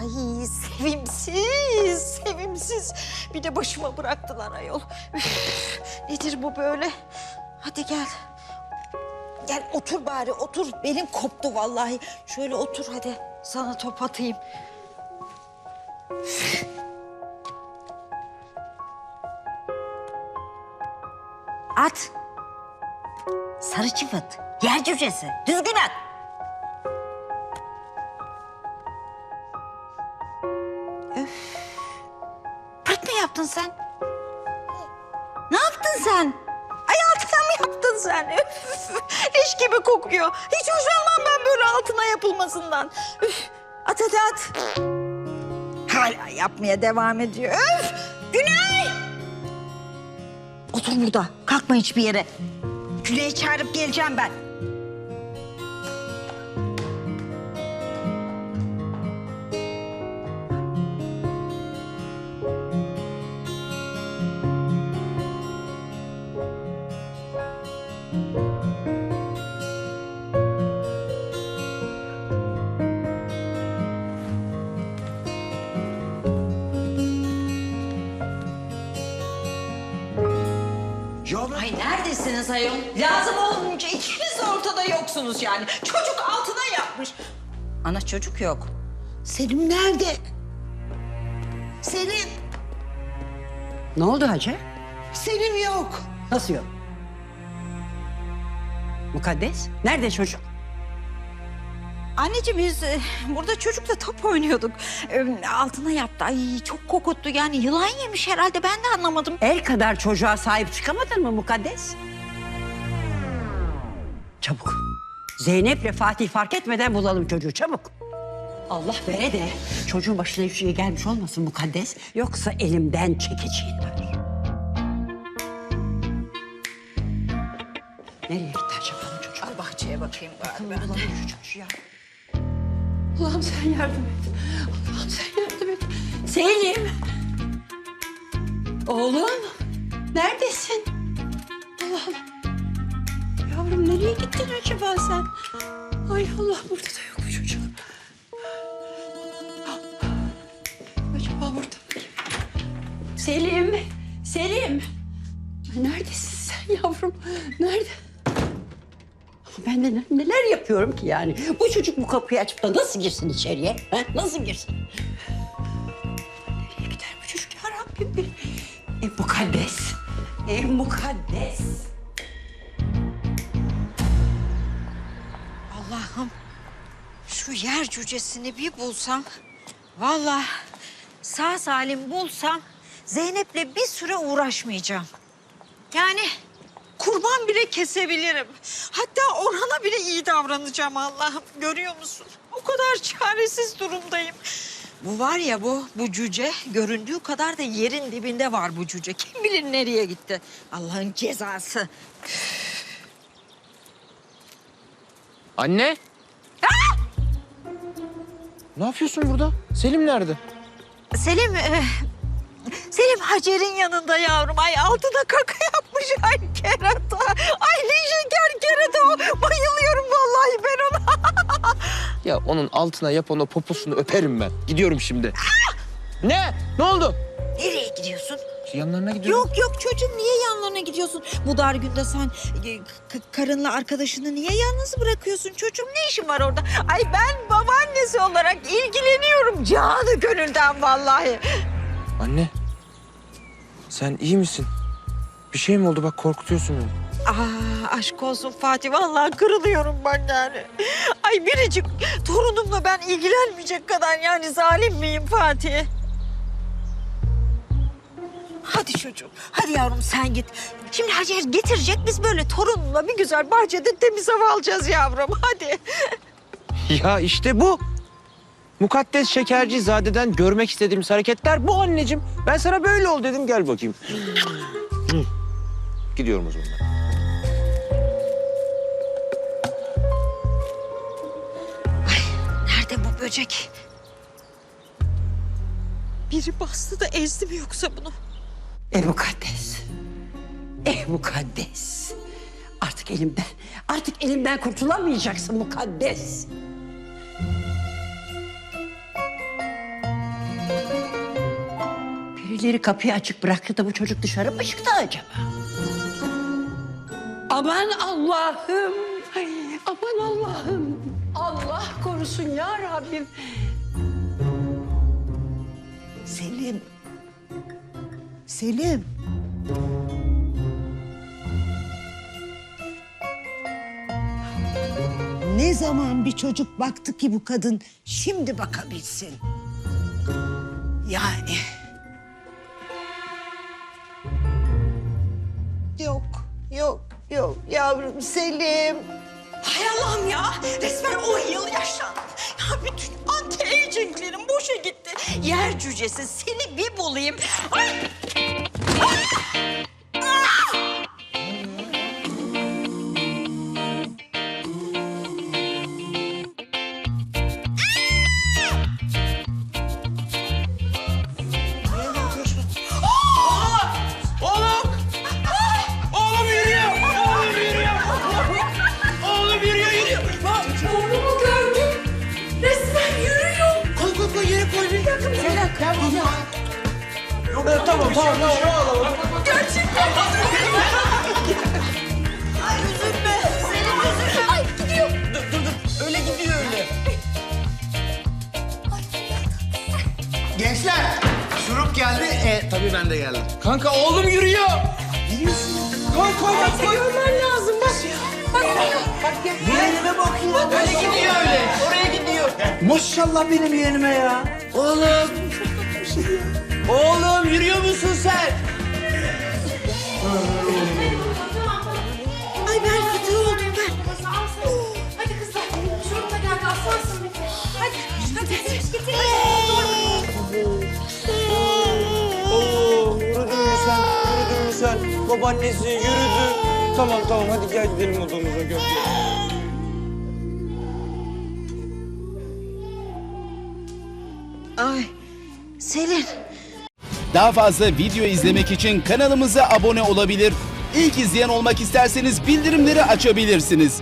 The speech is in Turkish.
Ay sevimsiz, sevimsiz. Bir de başıma bıraktılar ayol. Nedir bu böyle? Hadi gel. Gel otur bari otur. Belim koptu vallahi. Şöyle otur hadi. Sana top atayım. At. Sarı çıfıt. Yer cücesi. Düzgün at. Yaptın sen? Ne yaptın sen? Ay altına mı yaptın sen? Üf, leş gibi kokuyor. Hiç hoşlanmam ben böyle altına yapılmasından. Üf, at hadi at. Hala yapmaya devam ediyor. Öf! Güney! Otur burada. Kalkma hiçbir yere. Güney'i çağırıp geleceğim ben. Neredesiniz ayol? Lazım olunca ikiniz de ortada yoksunuz yani. Çocuk altına yapmış. Ana çocuk yok. Selim nerede? Selim. Ne oldu hacı? Selim yok. Nasıl yok? Mukaddes, nerede çocuk? Anneciğim biz e, burada çocukla top oynuyorduk. E, altına yaptı. Ay çok kokuttu yani yılan yemiş herhalde ben de anlamadım. El kadar çocuğa sahip çıkamadın mı Mukaddes? Çabuk. Zeynep'le Fatih fark etmeden bulalım çocuğu çabuk. Allah vere de çocuğun başına bir şey gelmiş olmasın Mukaddes. Yoksa elimden çekeceğin var. Nereye gitti acaba bu çocuk? Ay bahçeye bakayım Bakın galiba. bulalım şu çocuğu ya. Allah'ım sen yardım et. Allah'ım sen yardım et. Selim. Oğlum. Neredesin? Allah Allah. Yavrum nereye gittin acaba sen? Ay Allah burada da yok bu çocuk. Acaba burada mı? Selim. Selim. Neredesin sen yavrum? Nerede? Ben de ne- neler yapıyorum ki yani? Bu çocuk bu kapıyı açıp da nasıl girsin içeriye? Ha? Nasıl girsin? Nereye gider bu çocuk ya Rabbim? E mukaddes. E mukaddes. Allah'ım şu yer cücesini bir bulsam. Vallahi sağ salim bulsam Zeynep'le bir süre uğraşmayacağım. Yani kurban bile kesebilirim. Hatta Orhan'a bile iyi davranacağım Allah'ım. Görüyor musun? O kadar çaresiz durumdayım. Bu var ya bu, bu cüce göründüğü kadar da yerin dibinde var bu cüce. Kim bilir nereye gitti. Allah'ın cezası. Anne. Ne yapıyorsun burada? Selim nerede? Selim, e, Selim Hacer'in yanında yavrum. Ay altına kaka yapmış ay kerata. Ay ne şeker kerata o. Bayılıyorum vallahi ben ona. Ya onun altına yapan o poposunu öperim ben. Gidiyorum şimdi. Ne? Ne oldu? Nereye gidiyorsun? Yanlarına gidiyorum. Yok yok çocuğum niye yanlarına gidiyorsun? Bu dar günde sen e, karınla arkadaşını niye yalnız bırakıyorsun? Çocuğum ne işin var orada? Ay ben babaannesi olarak ilgileniyorum. Canı gönülden vallahi. Anne. Sen iyi misin? Bir şey mi oldu? Bak korkutuyorsun beni. Aa, aşk olsun Fatih. Vallahi kırılıyorum ben yani. Ay biricik torunumla ben ilgilenmeyecek kadar yani zalim miyim Fatih? Hadi çocuğum. Hadi yavrum sen git. Şimdi Hacer getirecek. Biz böyle torunumla bir güzel bahçede temiz hava alacağız yavrum. Hadi. Ya işte bu. Mukaddes Şekercizade'den görmek istediğimiz hareketler bu anneciğim. Ben sana böyle ol dedim gel bakayım. Gidiyorum o zaman ben. Nerede bu böcek? Biri bastı da ezdi mi yoksa bunu? E mukaddes. Eh mukaddes. Artık elimden, artık elimden kurtulamayacaksın mukaddes. Birileri kapıyı açık bıraktı da bu çocuk dışarı mı çıktı acaba? Aman Allah'ım. Aman Allah'ım. Allah korusun ya Rabbim. Selim. Selim. Ne zaman bir çocuk baktı ki bu kadın şimdi bakabilsin. Yani. Yok, yok, yok yavrum Selim. Hay Allah'ım ya. Resmen 10 yıl yaşlandım. Ya bütün anti-aginglerim boşa gitti. Yer cücesi seni bir bulayım. Ay! Tamam tamam tamam. tamam. Gerçekten. Ay üzülme. Selim üzülme. Ay gidiyor. Dur dur dur. Öyle gidiyor öyle. Gençler, şurup geldi. E, tabii ben de geldim. Kanka oğlum yürüyor. Gidiyorsun. Koy koy bak koy. Görmen lazım bak. Bak Yeğenime bak ya. Öyle gidiyor öyle. Oraya gidiyor. Maşallah benim yeğenime ya. Oğlum. Oğlum Sen? Babaannesi yürüdü. Tamam tamam hadi gel gidelim odamıza gel. Ay Selin. Daha fazla video izlemek için kanalımıza abone olabilir. İlk izleyen olmak isterseniz bildirimleri açabilirsiniz.